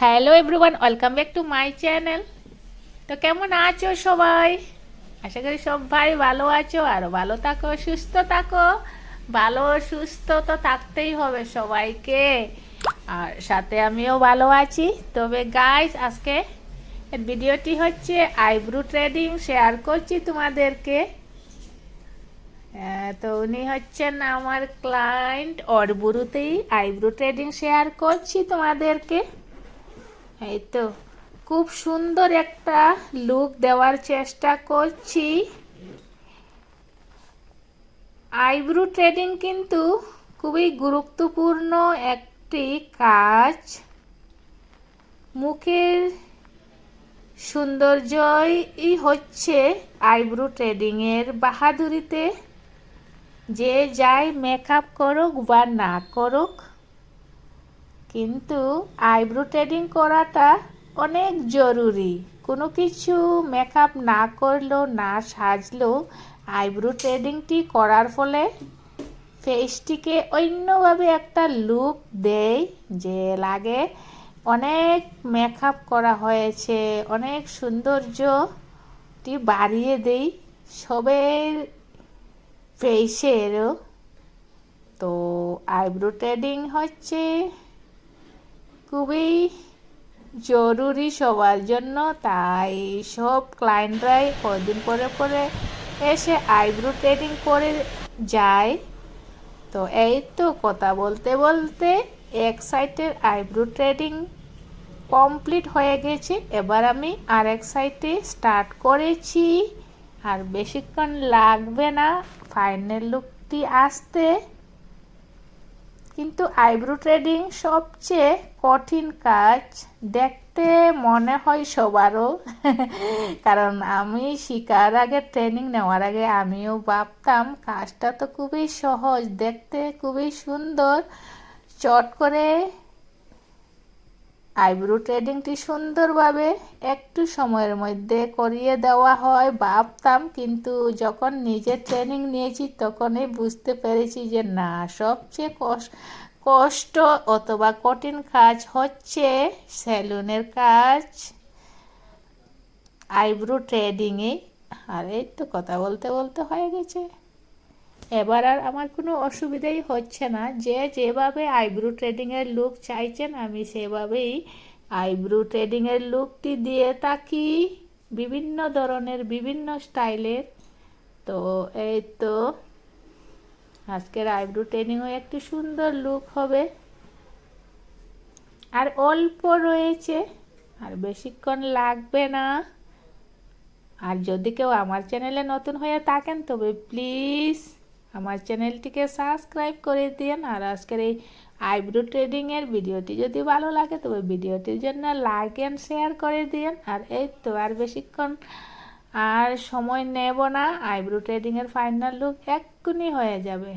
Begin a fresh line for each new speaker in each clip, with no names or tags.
Hello everyone welcome back to my channel তো কেমন আছো সবাই? আশা করি সবাই ভালো আছো আর ভালো থাকো, সুস্থ থাকো। ভালো, সুস্থ তো থাকতেই হবে সবাইকে। আর সাথে আমিও ভালো আছি। তবে গাইস আজকে ভিডিওটি হচ্ছে আইব্রু ট্রেডিং শেয়ার করছি তোমাদেরকে। তো উনি হচ্ছেন আমার ক্লায়েন্ট অরবুরুতেই আইব্রু ট্রেডিং শেয়ার করছি তোমাদেরকে। এই তো, খুব সুন্দর একটা লুক দেওয়ার চেষ্টা করছি। আইব্রু ট্রেডিং কিন্তু খুবই গুরুত্বপূর্ণ একটি কাজ। মুখের সৌন্দর্যই হচ্ছে আইব্রু ট্রেডিংয়ের বাহাদুরিতে। যে যাই মেকআপ করুক বা না করুক কিন্তু আইব্রো ট্রেডিং করাটা অনেক জরুরি। কোনো কিছু মেকআপ না করলেও, না সাজলেও আইব্রো ট্রেডিংটি করার ফলে ফেসটিকে অন্যভাবে একটা লুক দেয় যে লাগে অনেক মেকআপ করা হয়েছে, অনেক সৌন্দর্যটি বাড়িয়ে দেই সবের ফেসেরও। তো আইব্রো ট্রেডিং হচ্ছে খুবই জরুরি সবার জন্য, তাই সব ক্লায়েন্টরাই কদিন পরে পরে এসে আইব্রো ট্রেডিং করে যায়। তো এই তো কথা বলতে বলতে এক সাইটের আইব্রো ট্রেডিং কমপ্লিট হয়ে গেছে। এবার আমি আর এক সাইডে স্টার্ট করেছি। আর বেশিক্ষণ লাগবে না ফাইনাল লুকটি আসতে। কিন্তু আইব্রো ট্রেডিং সবচেয়ে কঠিন কাজ দেখতে মনে হয় সবারও। কারণ আমি শিকার আগে ট্রেনিং নেওয়ার আগে আমিও ভাবতাম, কাজটা তো খুবই সহজ, দেখতে খুবই সুন্দর, চট করে আইব্রো ট্রেডিংটি সুন্দরভাবে একটু সময়ের মধ্যে করিয়ে দেওয়া হয়, ভাবতাম। কিন্তু যখন নিজে ট্রেনিং নিয়েছি, তখনই বুঝতে পেরেছি যে না, সবচেয়ে কষ্ট কষ্ট অথবা কঠিন কাজ হচ্ছে সেলুনের কাজ। আইব্রো ট্রেডিংয়ে আর এই তো কথা বলতে বলতে হয়ে গেছে। এবার আর আমার কোনো অসুবিধাই হচ্ছে না। যে যেভাবে আইব্রো ট্রেডিংয়ের লুক চাইছেন, আমি সেভাবেই আইব্রো ট্রেডিংয়ের লুকটি দিয়ে থাকি। বিভিন্ন ধরনের, বিভিন্ন স্টাইলের। তো এই তো আজকের আইব্রো ট্রেনিংও একটি সুন্দর লুক হবে। আর অল্প রয়েছে, আর বেশিক্ষণ লাগবে না। আর যদি কেউ আমার চ্যানেলে নতুন হয়ে থাকেন, তবে প্লিজ আমার চ্যানেলটিকে সাবস্ক্রাইব করে দিন আর আজকের এই আইব্রো ট্রেডিংয়ের ভিডিওটি যদি ভালো লাগে, তবে ভিডিওটির জন্য লাইক অ্যান্ড শেয়ার করে দিন। আর এই তো আর বেশিক্ষণ আর সময় নেব না, আইব্রো ট্রেডিংয়ের ফাইনাল লুক এক্ষুনি হয়ে যাবে।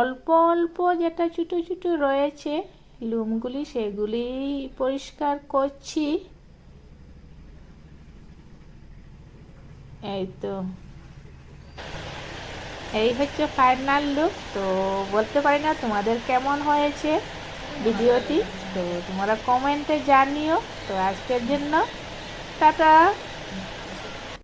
অল্প অল্প যেটা ছোটো ছোটো রয়েছে, লুমগুলি সেগুলি পরিষ্কার করছি। এই তো এই হচ্ছে ফাইনাল লুক তো বলতে পারি না তোমাদের কেমন হয়েছে ভিডিওটি, তো তোমরা কমেন্টে জানিও, তো আজকের জন্য টাটা।